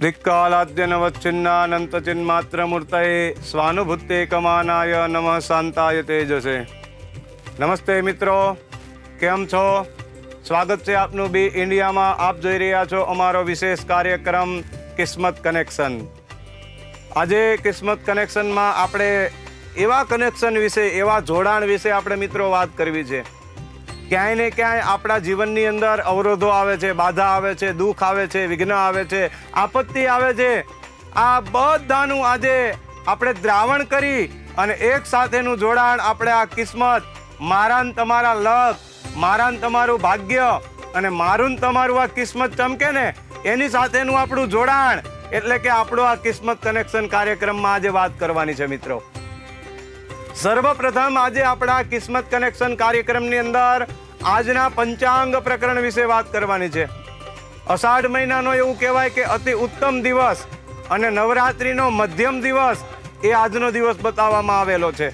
દિક્કાલાદ્યનવચ્છિન્નાનંતચિન્માત્રમૂર્તયે કમાનાય નમઃ શાંતાય તેજસે નમસ્તે મિત્રો કેમ છો સ્વાગત છે આપનું બી ઇન્ડિયામાં આપ જોઈ રહ્યા છો અમારો વિશેષ કાર્યક્રમ કિસ્મત કનેક્શન આજે કિસ્મત કનેક્શનમાં આપણે એવા કનેક્શન વિશે એવા જોડાણ વિશે આપણે મિત્રો વાત કરવી છે ક્યાંય ને ક્યાંય આપણા જીવનની અંદર અવરોધો આવે છે, બાધા આવે છે, દુઃખ આવે છે, વિઘ્ન આવે છે, આપત્તિ આવે છે. આ બધાનું આજે આપણે દ્રાવણ કરી અને એક સાથેનું જોડાણ આપણે આ કિસ્મત મારા તમારા લક મારા તમારું ભાગ્ય અને મારું તમારું આ કિસ્મત ચમકે ને, એની સાથેનું આપણું જોડાણ, એટલે કે આપણો આ કિસ્મત કનેક્શન કાર્યક્રમમાં આજે વાત કરવાની છે મિત્રો. સર્વપ્રથમ આજે આપણા કિસ્મત કનેક્શન કાર્યક્રમની અંદર આજના પંચાંગ પ્રકરણ વિશે વાત કરવાની છે. અષાઢ મહિનાનો એવું કહેવાય કે અતિ ઉત્તમ દિવસ અને નવરાત્રિનો મધ્યમ દિવસ એ આજનો દિવસ બતાવવામાં આવેલો છે.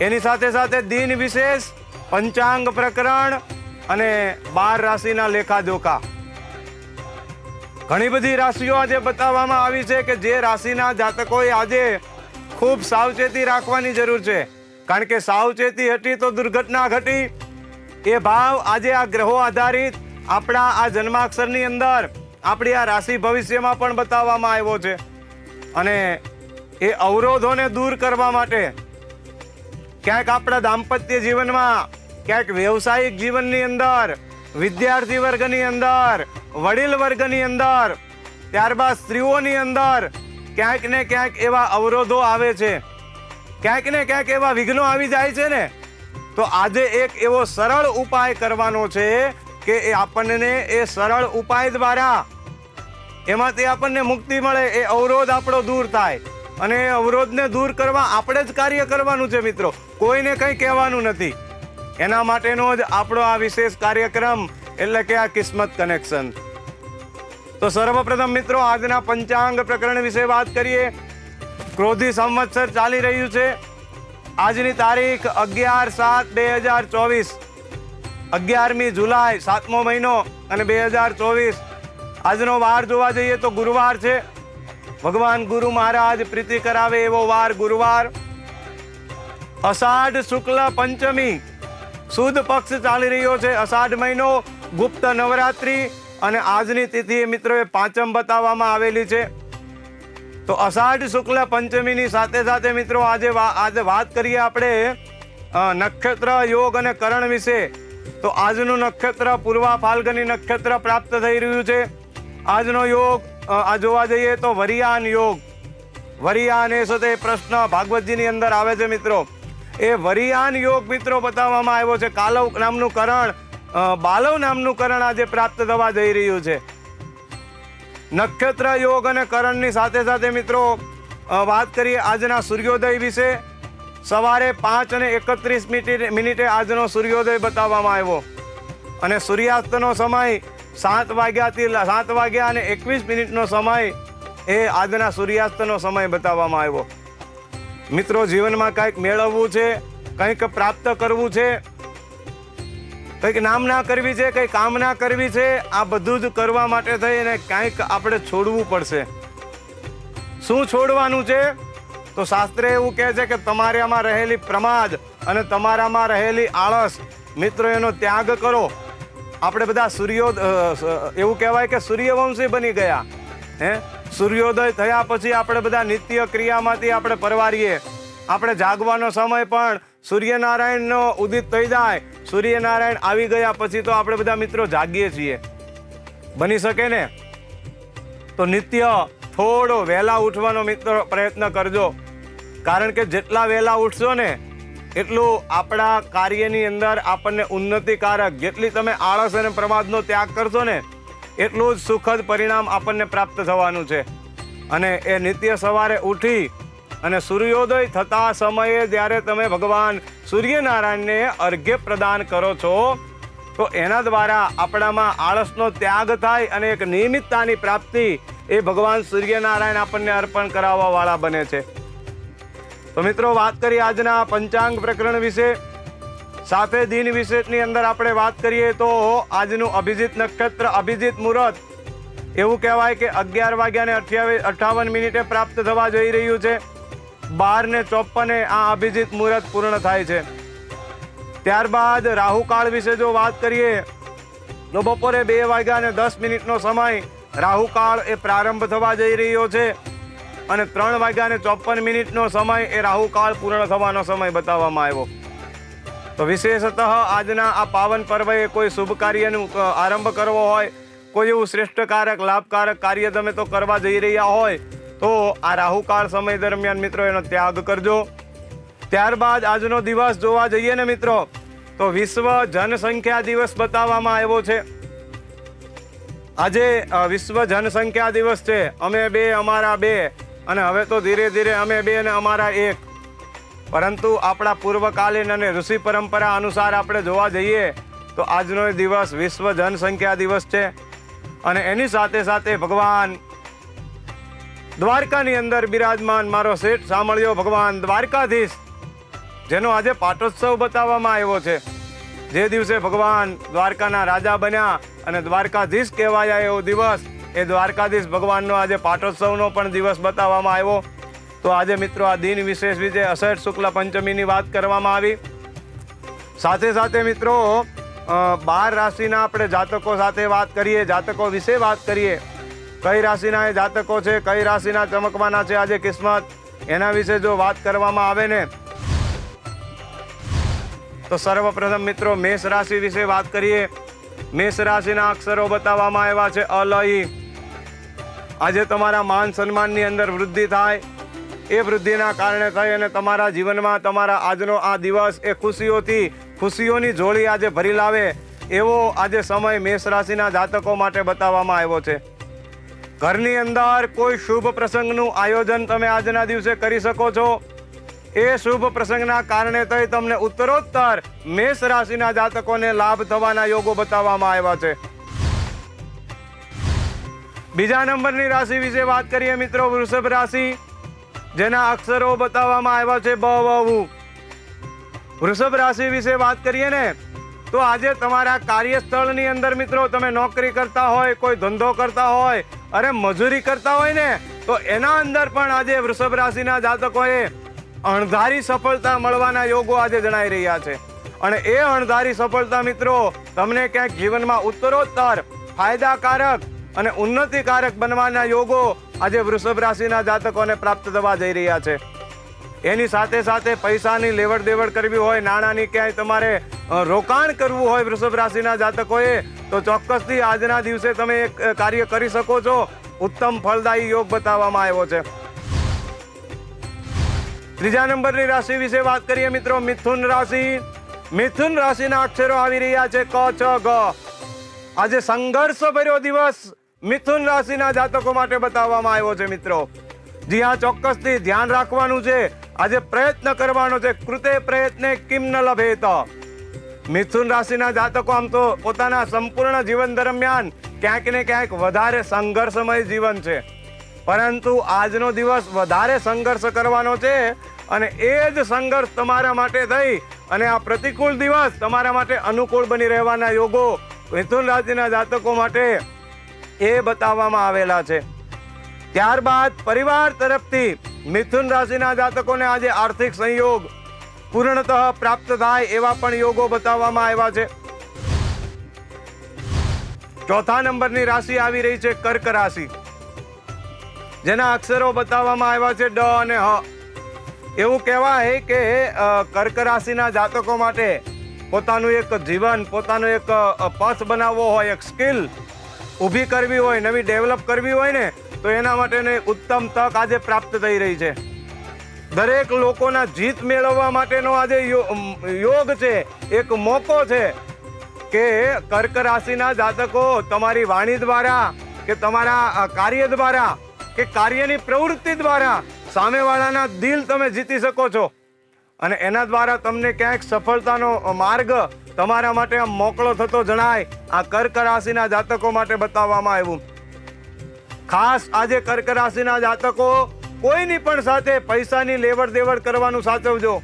એની સાથે સાથે દિન વિશેષ પંચાંગ પ્રકરણ અને બાર રાશિના લેખાજોખા. ઘણી બધી રાશિઓ આજે બતાવવામાં આવી છે કે જે રાશિના જાતકોએ આજે ખૂબ સાવચેતી રાખવાની જરૂર છે. કારણ કે સાવચેતી હતી તો દુર્ઘટના ઘટી. એ ભાવ આજે આ ગ્રહો આધારિત આપણા આ જન્માક્ષરની અંદર આપણી આ રાશિ ભવિષ્યમાં પણ બતાવવામાં આવ્યો છે. અને એ અવરોધોને દૂર કરવા માટે ક્યાંક આપણા દાંપત્ય જીવનમાં, ક્યાંક વ્યવસાયિક જીવનની અંદર, વિદ્યાર્થી વર્ગની અંદર, વડીલ વર્ગની અંદર, ત્યારબાદ સ્ત્રીઓની અંદર ક્યાંક ને ક્યાંક એવા અવરોધો આવે છે. ક્યાંક ને ક્યાંક એવા વિઘ્નો આવી જાય છે ને. તો આજે એક એવો સરળ ઉપાય કરવાનો છે કે એ આપણને એ સરળ ઉપાય દ્વારા એમાંથી આપણને મુક્તિ મળે, એ અવરોધ આપણો દૂર થાય. અને એ અવરોધને દૂર કરવા આપણે જ કાર્ય કરવાનું છે મિત્રો. કોઈને કંઈ કહેવાનું નથી. એના માટેનો જ આપણો આ વિશેષ કાર્યક્રમ એટલે કે આ કિસ્મત કનેક્શન. તો સર્વપ્રથમ મિત્રો, આજના પંચાંગ પ્રકરણ વિશે વાત કરીએ. ક્રોધી સંવત્સર ચાલી રહ્યું છે. આજની તારીખ અગિયાર સાત બે હજાર ચોવીસ. અગિયારમી જુલાઈ, સાતમો મહિનો અને બે હજાર ચોવીસ. આજનો વાર જોવા જઈએ તો ગુરુવાર છે. ભગવાન ગુરુ મહારાજ પ્રીતિ કરાવે એવો વાર ગુરુવાર. અષાઢ શુક્લ પંચમી સુદ પક્ષ ચાલી રહ્યો છે. અષાઢ મહિનો, ગુપ્ત નવરાત્રી અને આજની તિથિ મિત્રોએ પાંચમ બતાવવામાં આવેલી છે. તો અષાઢ શુક્લ પંચમીની સાથે સાથે મિત્રો આજે આજે વાત કરીએ આપણે નક્ષત્ર યોગ અને કરણ વિશે. તો આજનું નક્ષત્ર પૂર્વા ફાલ્ગની નક્ષત્ર પ્રાપ્ત થઈ રહ્યું છે. આજનો યોગ આ જોવા જઈએ તો વરિયાન યોગ. વરિયાન એ સાથે પ્રશ્ન ભાગવતજીની અંદર આવે છે મિત્રો. એ વરિયાન યોગ મિત્રો બતાવવામાં આવ્યો છે. કાલવ નામનું કરણ બાલવ નામનું કરણ આજે પ્રાપ્ત થવા જઈ રહ્યું છે. નક્ષત્ર યોગ અને કરણની સાથે સાથે મિત્રો વાત કરીએ આજના સૂર્યોદય વિશે. સવારે પાંચ અને એકત્રીસ મિનિટે આજનો સૂર્યોદય બતાવવામાં આવ્યો. અને સૂર્યાસ્તનો સમય સાત વાગ્યાથી સાત વાગ્યા અને એકવીસ મિનિટનો સમય એ આજના સૂર્યાસ્તનો સમય બતાવવામાં આવ્યો. મિત્રો, જીવનમાં કંઈક મેળવવું છે, કંઈક પ્રાપ્ત કરવું છે કંઈક નામના કરવી છે કંઈ કામના કરવી છે, આ બધું જ કરવા માટે થઈને કંઈક આપણે છોડવું પડશે. શું છોડવાનું છે? તો શાસ્ત્રે એવું કહે છે કે તમારામાં રહેલી પ્રમાદ અને તમારામાં રહેલી આળસ, મિત્રો, એનો ત્યાગ કરો. આપણે બધા સૂર્યો એવું કહેવાય કે સૂર્યવંશી બની ગયા. હે? સૂર્યોદય થયા પછી આપણે બધા નિત્ય ક્રિયામાંથી આપણે પરવારીએ. આપણે જાગવાનો સમય પણ સૂર્યનારાયણનો ઉદિત થઈ જાય. સૂર્યનારાયણ આવી ગયા પછી તો આપણે બધા મિત્રો જાગીએ છીએ. બની શકે ને? તો નિત્ય થોડો વહેલા ઉઠવાનો મિત્રો પ્રયત્ન કરજો. કારણ કે જેટલા વહેલા ઉઠશો ને, એટલું આપણા કાર્યની અંદર આપણને ઉન્નતિકારક જેટલી તમે આળસ અને પ્રમાદનો ત્યાગ કરશો ને, એટલું જ સુખદ પરિણામ આપણને પ્રાપ્ત થવાનું છે. અને એ નિત્ય સવારે ઉઠી અને સૂર્યોદય થતા સમયે જ્યારે તમે ભગવાન સૂર્યનારાયણને અર્ઘ્ય પ્રદાન કરો છો, તો એના દ્વારા આપણામાં આળસનો ત્યાગ થાય અને એક નિયમિતતાની પ્રાપ્તિ એ ભગવાન સૂર્યનારાયણ આપણને અર્પણ કરાવવા વાળા બને છે. તો મિત્રો, વાત કરીએ આજના પંચાંગ પ્રકરણ વિશે. સાથે દિન વિશેષની અંદર આપણે વાત કરીએ તો આજનું અભિજીત નક્ષત્ર, અભિજીત મુહૂર્ત. એવું કહેવાય કે અગિયાર વાગ્યાને અઠ્યાવીસ અઠાવન મિનિટે પ્રાપ્ત થવા જઈ રહ્યું છે. બાર ને ચોપને આ અભિજીત મુહૂર્ત પૂર્ણ થાય છે. ત્યારબાદ રાહુકાળ વિશે જો વાત કરીએ, તો બપોરે બે વાગ્યા અને દસ મિનિટનો સમય રાહુકાળ એ પ્રારંભ થવા જઈ રહ્યો છે અને ત્રણ વાગ્યા અને ચોપન મિનિટનો સમય એ રાહુકાળ પૂર્ણ થવાનો સમય બતાવવામાં આવ્યો. તો વિશેષતઃ આજના આ પાવન પર્વએ કોઈ શુભ કાર્યનું આરંભ કરવો હોય, કોઈ એવું શ્રેષ્ઠકારક લાભકારક કાર્ય તમે તો કરવા જઈ રહ્યા હોય તો આ રાહુકાળ સમય દરમિયાન મિત્રો એનો ત્યાગ કરજો. ત્યારબાદ આજનો દિવસ જોવા જઈએ ને મિત્રો, તો વિશ્વ જનસંખ્યા દિવસ બતાવવામાં આવ્યો છે. આજે વિશ્વ જનસંખ્યા દિવસ છે. અમે બે, અમારા બે, અને હવે તો ધીરે ધીરે અમે બે અને અમારા એક. પરંતુ આપણા પૂર્વકાલીન અને ઋષિ પરંપરા અનુસાર આપણે જોવા જઈએ, તો આજનો દિવસ વિશ્વ જનસંખ્યા દિવસ છે. અને એની સાથે સાથે ભગવાન દ્વારકાની અંદર બિરાજમાન મારો શેઠ સાંભળ્યો ભગવાન દ્વારકાધીશ, જેનો આજે પાટોત્સવ બતાવવામાં આવ્યો છે. જે દિવસે ભગવાન દ્વારકાના રાજા બન્યા અને દ્વારકાધીશ કહેવાયા એવો દિવસ, એ દ્વારકાધીશ ભગવાનનો આજે પાટોત્સવનો પણ દિવસ બતાવવામાં આવ્યો. તો આજે મિત્રો આ દિન વિશેષ વિશે અષઠ શુક્લ પંચમીની વાત કરવામાં આવી. સાથે સાથે મિત્રો બાર રાશિના આપણે જાતકો સાથે વાત કરીએ, જાતકો વિશે વાત કરીએ. કઈ રાશિના એ જાતકો છે, કઈ રાશિના ચમકવાના છે આજે કિસ્મત? એના વિશે જો વાત કરવામાં આવે ને, તો સર્વપ્રથમ મિત્રો મેષ રાશિ વિશે વાત કરીએ. મેષ રાશિના અક્ષરો બતાવવામાં આવ્યા છે અલહી આજે તમારા માન સન્માનની અંદર વૃદ્ધિ થાય. એ વૃદ્ધિના કારણે થઈ અને તમારા જીવનમાં તમારા આજનો આ દિવસ એ ખુશીઓથી, ખુશીઓની જોડી આજે ભરી લાવે. એવો આજે સમય મેષ રાશિના જાતકો માટે બતાવવામાં આવ્યો છે. ઘરની અંદર કોઈ શુભ પ્રસંગનું આયોજન તમે આજના દિવસે કરી શકો છો. એ શુભ પ્રસંગના કારણે થઈ તમને ઉત્તરોત્તર મેષ રાશિના જાતકોને લાભ થવાના યોગો બતાવવામાં આવ્યા છે. બીજા નંબરની રાશિ વિશે વાત કરીએ મિત્રો, વૃષભ રાશિ. જેના અક્ષરો બતાવવામાં આવ્યા છે બ વૃષભ રાશિ વિશે વાત કરીએ ને, તો આજે તમારા કાર્યસ્થળની અંદર મિત્રો તમે નોકરી કરતા હોય, કોઈ ધંધો કરતા હોય અરે મજૂરી કરતા હોય ને, તો એના અંદર પણ આજે વૃષભ રાશિના જાતકોએ અણધારી સફળતા મળવાના યોગો આજે જણાઈ રહ્યા છે. અને એ અણધારી સફળતા મિત્રો, તમને ક્યાંક જીવનમાં ઉત્તરોત્તર, ફાયદાકારક અને ઉન્નતિકારક બનવાના યોગો આજે વૃષભ રાશિના જાતકોને પ્રાપ્ત થવા જઈ રહ્યા છે. એની સાથે સાથે પૈસાની લેવડ દેવડ કરવી હોય, નાણાંની ક્યાંય તમારે રોકાણ કરવું હોય વૃષભ રાશિના જાતકોએ, તો ચોક્કસથી આજના દિવસે તમે એક કાર્ય કરી શકો છો. ઉત્તમ ફળદાયી યોગ બતાવવામાં આવ્યો છે. ત્રીજા નંબરની રાશિ વિશે વાત કરીએ મિત્રો. મિથુન રાશિ. મિથુન રાશિના અક્ષરો આવી રહ્યા છે. ક, છ, ગ. આજે સંઘર્ષ ભર્યો દિવસ મિથુન રાશિના જાતકો માટે બતાવવામાં આવ્યો છે મિત્રો. જી હા, ચોક્કસથી ધ્યાન રાખવાનું છે. આજે પ્રયત્ન કરવાનો છે. કૃતે પ્રયત્ને કિમ ન લભેત. મિથુન રાશિના જાતકો આમ તો પોતાના સંપૂર્ણ જીવન દરમિયાન ક્યાંક ને ક્યાંક વધારે સંઘર્ષમય જીવન છે. પરંતુ આજનો દિવસ વધારે સંઘર્ષ કરવાનો છે અને એ જ સંઘર્ષ તમારા માટે થઈ અને આ પ્રતિકૂળ દિવસ તમારા માટે અનુકૂળ બની રહેવાના યોગો મિથુન રાશિના જાતકો માટે એ બતાવવામાં આવેલા છે. ત્યારબાદ પરિવાર તરફથી મિથુન રાશિના જાતકોને આજે આર્થિક સંયોગ પૂર્ણતઃ પ્રાપ્ત થાય એવા પણ યોગો બતાવવામાં આવ્યા છે. ચોથા નંબરની રાશિ આવી રહી છે કર્ક રાશિ. જેના અક્ષરો બતાવવામાં આવ્યા છે ડ અને હ. એવું કહેવાય કે કર્ક રાશિના જાતકો માટે પોતાનું એક જીવન, પોતાનો એક પથ બનાવવો હોય, એક સ્કિલ ઊભી કરવી હોય, નવી ડેવલપ કરવી હોય ને તો એના માટેની ઉત્તમ તક આજે પ્રાપ્ત થઈ રહી છે. દરેક લોકોના જીત મેળવવા માટેનો આજે યોગ છે, એક મોકો છે કે કર્ક રાશિના જાતકો તમારી વાણી દ્વારા કે તમારા કાર્ય દ્વારા કે કાર્યની પ્રવૃત્તિ દ્વારા સામેવાળાના દિલ તમે જીતી શકો છો. અને એના દ્વારા તમને ક્યાંક સફળતાનો માર્ગ તમારા માટે મોકળો થતો જણાય આ કર્ક રાશિના જાતકો માટે બતાવવામાં આવ્યું. ખાસ આજે કર્ક રાશિના જાતકો કોઈની પણ સાથે પૈસાની લેવડ દેવડ કરવાનું સાચવજો.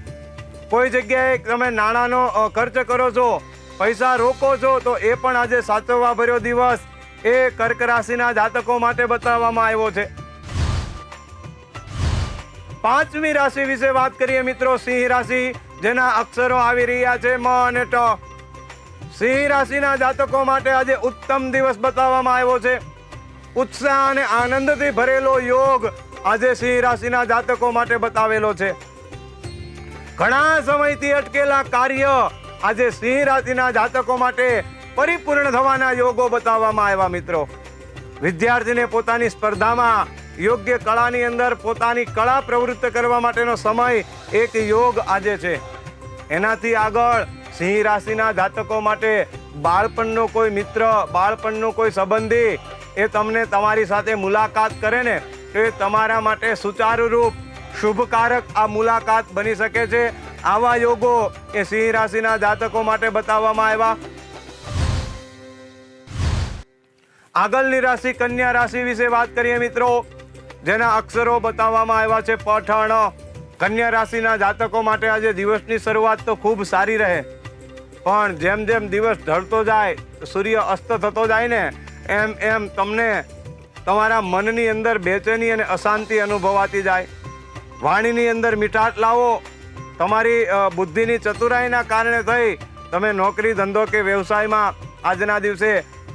કોઈ જગ્યાએ તમે નાણાંનો ખર્ચ કરો છો, પૈસા રોકો છો, તો એ પણ આજે સાચવવા ભર્યો દિવસ એ કર્ક રાશિના જાતકો માટે બતાવવામાં આવ્યો છે. પાંચમી રાશિ વિશે વાત કરીએ મિત્રો, સિંહ રાશિ, જેના અક્ષરો આવી રહ્યા છે મ અને ટ. સિંહ રાશિના જાતકો માટે આજે ઉત્તમ દિવસ બતાવવામાં આવ્યો છે. ઉત્સાહ અને આનંદથી ભરેલો યોગ આજે સિંહ રાશિના જાતકો માટે બતાવેલો છે. ઘણા સમયથી અટકેલા કાર્ય આજે સિંહ રાશિના જાતકો માટે પરિપૂર્ણ થવાના યોગો બતાવવામાં આવ્યા મિત્રો. વિદ્યાર્થીને પોતાની સ્પર્ધામાં યોગ્ય કળાની અંદર પોતાની કળા પ્રવૃત્ત કરવા માટેનો સમય એક યોગ આજે છે. એનાથી આગળ સિંહ રાશિના જાતકો માટે બાળપણનો કોઈ મિત્ર, બાળપણનો કોઈ સંબંધી એ તમને તમારી સાથે મુલાકાત કરે ને, તો એ તમારા માટે સુચારુરૂપ, શુભકારક આ મુલાકાત બની શકે છે. આવા યોગો એ સિંહ રાશિના જાતકો માટે બતાવવામાં આવ્યા. આગળની રાશિ કન્યા રાશિ વિશે વાત કરીએ મિત્રો. જેના અક્ષરો બતાવવામાં આવ્યા છે પઠણ. કન્યા રાશિના જાતકો માટે આજે દિવસની શરૂઆત તો ખૂબ સારી રહે. પણ જેમ જેમ દિવસ ઢળતો જાય, સૂર્ય અસ્ત થતો જાય ને એમ એમ તમને તમારા મનની અંદર બેચેની અને અશાંતિ અનુભવાતી જાય. વાણીની અંદર મીઠાટ લાવો. તમારી બુદ્ધિની ચતુરાઈના કારણે થઈ તમે નોકરી, ધંધો કે વ્યવસાયમાં આજના દિવસે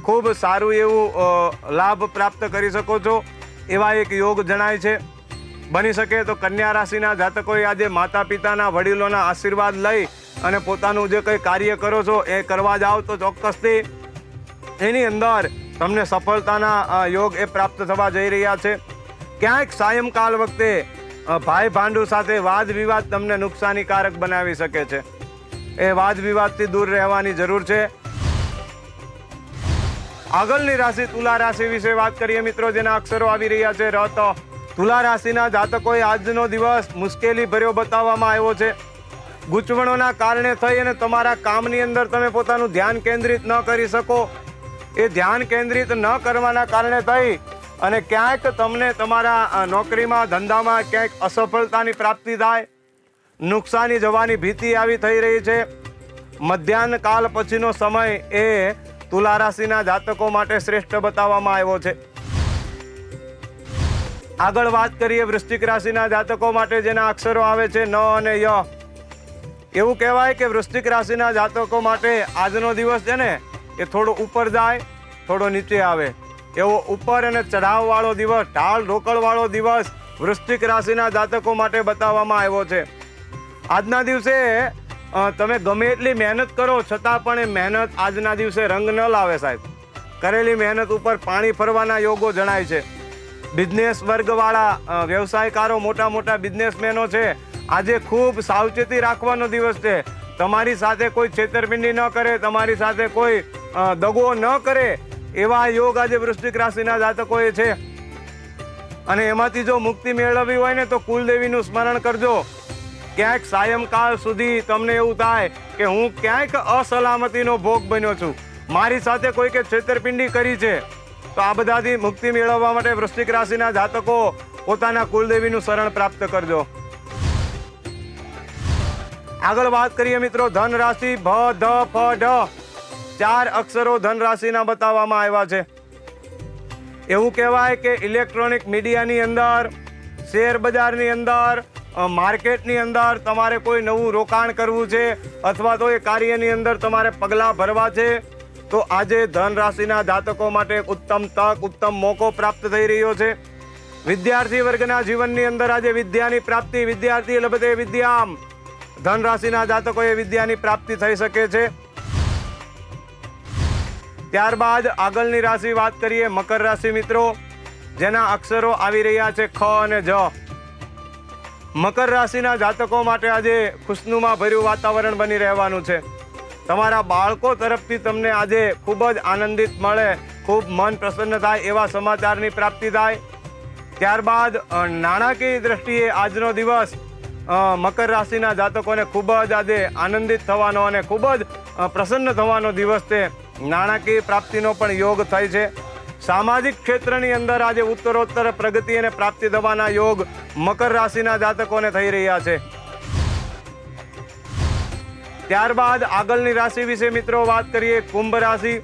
ખૂબ સારું એવું લાભ પ્રાપ્ત કરી શકો છો. એવા એક યોગ જણાય છે. બની શકે તો કન્યા રાશિના જાતકોએ આજે માતા પિતાના વડીલોના આશીર્વાદ લઈ અને પોતાનું જે કંઈ કાર્ય કરો છો એ કરવા જાઓ તો ચોક્કસથી એની અંદર તમને સફળતાના યોગ એ પ્રાપ્ત થવા જઈ રહ્યા છે. ક્યાંક સાયંકાલ વખતે ભાઈ ભાંડુ સાથે વાદ વિવાદ તમને નુકસાનીકારક બનાવી શકે છે. એ વાદ વિવાદથી દૂર રહેવાની જરૂર છે. આગળની રાશિ તુલા રાશિ વિશે વાત કરીએ મિત્રો, જેના અક્ષરો આવી રહ્યા છે. રત તુલા રાશિના જાતકોએ આજનો દિવસ મુશ્કેલી ભર્યો બતાવવામાં આવ્યો છે. ગૂંચવણોના કારણે થઈ અને તમારા કામની અંદર તમે પોતાનું ધ્યાન કેન્દ્રિત ન કરી શકો. એ ધ્યાન કેન્દ્રિત ન કરવાના કારણે થઈ અને ક્યાંક તમને તમારા નોકરીમાં ધંધામાં ક્યાંક અસફળતાની પ્રાપ્તિ થાય, નુકસાની જવાની ભીતિ આવી થઈ રહી છે. મધ્યાહન કાલ પછીનો સમય એ તુલા રાશિના જાતકો માટે શ્રેષ્ઠ બતાવવામાં આવ્યો છે. આગળ વાત કરીએ વૃશ્ચિક રાશિના જાતકો માટે જેના અક્ષરો આવે છે ન અને ય. એવું કહેવાય કે વૃશ્ચિક રાશિના જાતકો માટે આજનો દિવસ છે ને એ થોડો ઉપર જાય, થોડો નીચે આવે. એવો ઉપર અને ચઢાવવાળો દિવસ ઢાળ રોકડવાળો દિવસ વૃશ્ચિક રાશિના જાતકો માટે બતાવવામાં આવ્યો છે. આજના દિવસે તમે ગમે એટલી મહેનત કરો, છતાં પણ એ મહેનત આજના દિવસે રંગ ન લાવે સાહેબ. કરેલી મહેનત ઉપર પાણી ફરવાના યોગો જણાય છે. બિઝનેસ વર્ગવાળા વ્યવસાયકારો મોટા મોટા બિઝનેસમેનો છે. આજે ખૂબ સાવચેતી રાખવાનો દિવસ છે. તમારી સાથે કોઈ છેતરપિંડી ન કરે, તમારી સાથે કોઈ દગો ન કરે એવા યોગ આજે વૃશ્ચિક રાશિના જાતકોએ છે. અને એમાંથી જો મુક્તિ મેળવવી હોય ને તો કુલદેવીનું સ્મરણ કરજો. ક્યાંક સાયંકાળ સુધી તમને એવું થાય કે હું ક્યાંક અસલામતીનો ભોગ બન્યો છું. મારી સાથે કોઈકે છેતરપિંડી કરી છે. તો આ બધાથી મુક્તિ મેળવવા માટે વૃશ્ચિક રાશિના જાતકો પોતાના કુલદેવીનું શરણ પ્રાપ્ત કરજો. આગળ વાત કરીએ મિત્રો ધન રાશિ ભ, ધ, ફ ઢ ચાર અક્ષરો ધન રાશિના બતાવવામાં આવ્યા છે. એવું કહેવાય કે ઇલેક્ટ્રોનિક મીડિયાની અંદર, શેર બજારની અંદર માર્કેટની અંદર તમારે કોઈ નવું રોકાણ કરવું છે અથવા તો એ કાર્યની અંદર તમારે પગલાં ભરવા છે, તો આજે ધન રાશિના જાતકો માટે ઉત્તમ તક, ઉત્તમ મોકો પ્રાપ્ત થઈ રહ્યો છે. વિદ્યાર્થી વર્ગના જીવનની અંદર આજે વિદ્યાની પ્રાપ્તિ, વિદ્યાર્થી લભતે વિદ્યામ. ધન રાશિના જાતકોએ વિદ્યાની પ્રાપ્તિ થઈ શકે છે. ત્યારબાદ આગળની રાશિ વાત કરીએ મકર રાશિ મિત્રો, જેના અક્ષરો આવી રહ્યા છે ખ અને જ. મકર રાશિના જાતકો માટે આજે ખુશનુમા ભર્યું વાતાવરણ બની રહેવાનું છે. તમારા બાળકો તરફથી તમને આજે ખૂબ જ આનંદિત મળે, ખૂબ મન પ્રસન્ન થાય એવા સમાચારની પ્રાપ્તિ થાય. ત્યારબાદ નાણાકીય દ્રષ્ટિએ આજનો દિવસ મકર રાશિના જાતકોને ખૂબ જ આજે આનંદિત થવાનો અને ખૂબ જ પ્રસન્ન થવાનો દિવસ છે. નાણાકીય પ્રાપ્તિનો પણ યોગ થાય છે. સામાજિક ક્ષેત્રની અંદર આજે ઉત્તરોત્તર પ્રગતિ અને પ્રાપ્તિ થવાના યોગ મકર રાશિના જાતકોને થઈ રહ્યા છે. ત્યારબાદ આગળની રાશિ વિશે મિત્રો વાત કરીએ કુંભ રાશિ.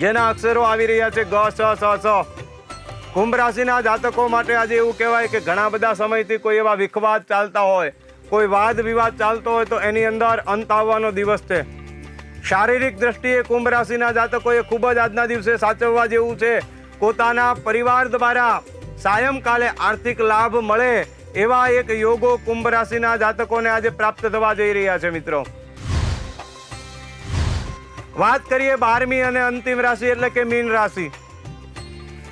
જેના અક્ષરો આવી રહ્યા છે ગ, સ સ સ. કુંભ રાશિના જાતકો માટે આજે એવું કહેવાય કે ઘણા બધા સમયથી કોઈ એવા વિખવાદ ચાલતા હોય, કોઈ વાદ વિવાદ ચાલતો હોય તો એની અંદર અંત આવવાનો દિવસ છે. શારીરિક દ્રષ્ટિએ કુંભ રાશિના જાતકોએ ખૂબ જ આજના દિવસે સાચવવા જેવું છે. પોતાના પરિવાર દ્વારા સાયંકાલે આર્થિક લાભ મળે એવા એક યોગો કુંભ રાશિના જાતકોને આજે પ્રાપ્ત થવા જઈ રહ્યા છે મિત્રો. વાત કરીએ બારમી અને અંતિમ રાશિ એટલે કે મીન રાશિ.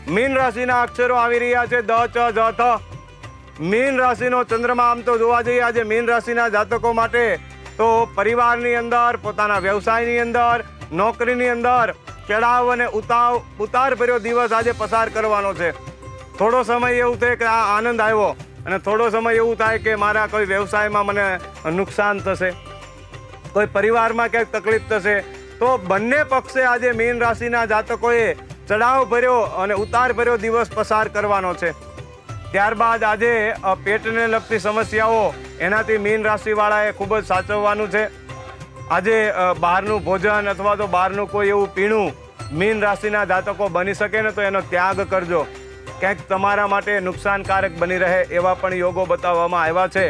મીન રાશિના અક્ષરો આવી રહ્યા છે દ, ચ, જ, થ. મીન રાશિનો ચંદ્રમા આમ તો જોવા જઈએ આજે મીન રાશિના જાતકો માટે તો પરિવારની અંદર, પોતાના વ્યવસાયની અંદર, નોકરીની અંદર ચડાવ અને ઉતાવ ઉતાર ભર્યો દિવસ આજે પસાર કરવાનો છે. થોડો સમય એવું થાય કે આ આનંદ આવ્યો અને થોડો સમય એવું થાય કે મારા કોઈ વ્યવસાયમાં મને નુકસાન થશે, કોઈ પરિવારમાં ક્યાંક તકલીફ થશે, તો બંને પક્ષે આજે મીન રાશિના જાતકોએ ચડાવ ભર્યો અને ઉતાર ભર્યો દિવસ પસાર કરવાનો છે. ત્યારબાદ આજે પેટને લગતી સમસ્યાઓ એનાથી મીન રાશિવાળાએ ખૂબ જ સાચવવાનું છે. આજે બહારનું ભોજન અથવા તો બહારનું કોઈ એવું પીણું મીન રાશિના જાતકો બની શકે ને તો એનો ત્યાગ કરજો. ક્યાંક તમારા માટે નુકસાનકારક બની રહે એવા પણ યોગો બતાવવામાં આવ્યા છે.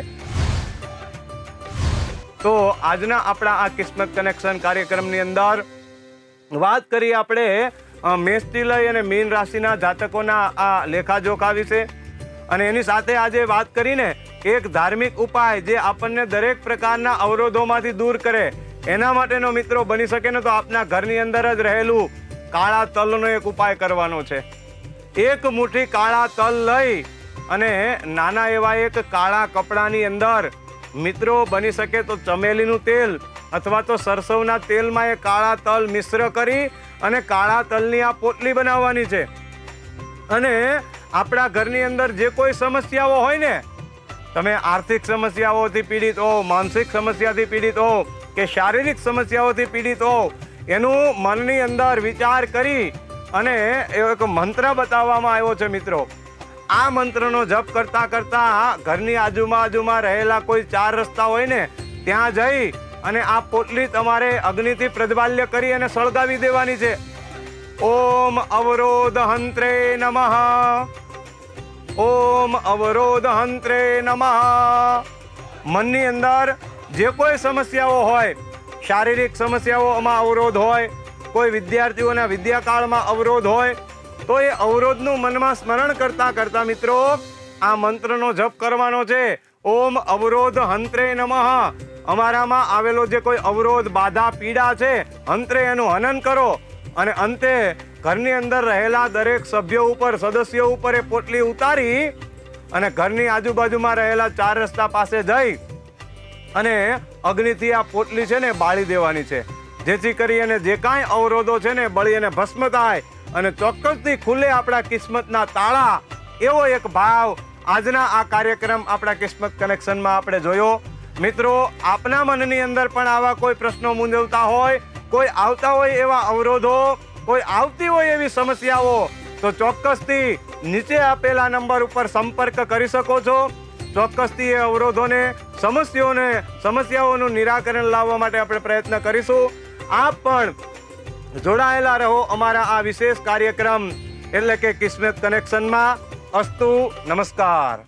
તો આજના આપણા આ કિસ્મત કનેક્શન કાર્યક્રમની અંદર વાત કરીએ આપણે મેષથી લઈ અને મીન રાશિના જાતકોના આ લેખાજોખા વિશે. અને એની સાથે આજે વાત કરીને એક ધાર્મિક ઉપાય જે આપણને દરેક પ્રકારના અવરોધોમાંથી દૂર કરે, એના માટેનો મિત્રો બની શકે ને તો આપના ઘરની અંદર જ રહેલું કાળા તલનો એક ઉપાય કરવાનો છે. એક મુઠ્ઠી કાળા તલ લઈ અને નાના એવા એક કાળા કપડાની અંદર મિત્રો બની શકે તો ચમેલીનું તેલ અથવા તો સરસવના તેલમાં એ કાળા તલ મિશ્ર કરી અને કાળા તલની આ પોટલી બનાવવાની છે. અને આપણા ઘરની અંદર જે કોઈ સમસ્યાઓ હોય ને તમે આર્થિક સમસ્યાઓથી પીડિત હો, માનસિક સમસ્યાથી પીડિત હો કે શારીરિક સમસ્યાઓથી પીડિત હો, એનું મનની અંદર વિચાર કરી અને એક મંત્ર બતાવવામાં આવ્યો છે મિત્રો. આ મંત્રનો જપ કરતાં કરતાં ઘરની આજુબાજુમાં રહેલા કોઈ ચાર રસ્તા હોય ને, ત્યાં જઈ અને આ પોટલી તમારે અગ્નિથી પ્રજ્વાલ્ય કરી અને સળગાવી દેવાની છે. ઓમ અવરોધ હંત્રે નમઃ. ઓમ અવરોધ હંત્રે નમઃ. મનની અંદર જે કોઈ સમસ્યાઓ હોય, શારીરિક સમસ્યાઓમાં અવરોધ હોય, કોઈ વિદ્યાર્થીઓના વિદ્યાકાળમાં અવરોધ હોય, તો એ અવરોધનું મનમાં સ્મરણ કરતા કરતા મિત્રો, આ મંત્રનો જપ કરવાનો છે. ઓમ અવરોધ હંત્રે નમઃ. અમારામાં આવેલો જે કોઈ અવરોધ, બાધા, પીડા છે, હંત્રે એનું હનન કરો. અને અંતે ઘરની અંદર રહેલા દરેક સભ્યો ઉપર, સદસ્યો ઉપર એ પોટલી ઉતારી અને ઘરની આજુબાજુમાં રહેલા ચાર રસ્તા પાસે જઈ અને અગ્નિથી આ પોટલી છે ને બાળી દેવાની છે. જેથી કરી અને જે કાંઈ અવરોધો છે ને બળી અને ભસ્મ થાય અને ચોક્કસથી ખુલે આપણા કિસ્મતના તાળા એવો એક ભાવ આજના આ કાર્યક્રમ આપણા કિસ્મત કનેક્શનમાં આપણે જોયો. મિત્રો, આપના મનની અંદર પણ આવા કોઈ પ્રશ્નો મૂંઝવતા હોય, કોઈ આવતા હોય એવા અવરોધો કોઈ આવતી હોય એવી સમસ્યાઓ, તો ચોક્કસથી નીચે આપેલા નંબર ઉપર સંપર્ક કરી શકો છો. ચોક્કસથી એ અવરોધોને, સમસ્યાઓને, સમસ્યાઓનું નિરાકરણ લાવવા માટે આપણે પ્રયત્ન કરીશું. આપ પણ જોડાયેલા રહો અમારા આ વિશેષ કાર્યક્રમ, એટલે કે કિસ્મત કનેક્શનમાં. અસ્તુ, નમસ્કાર.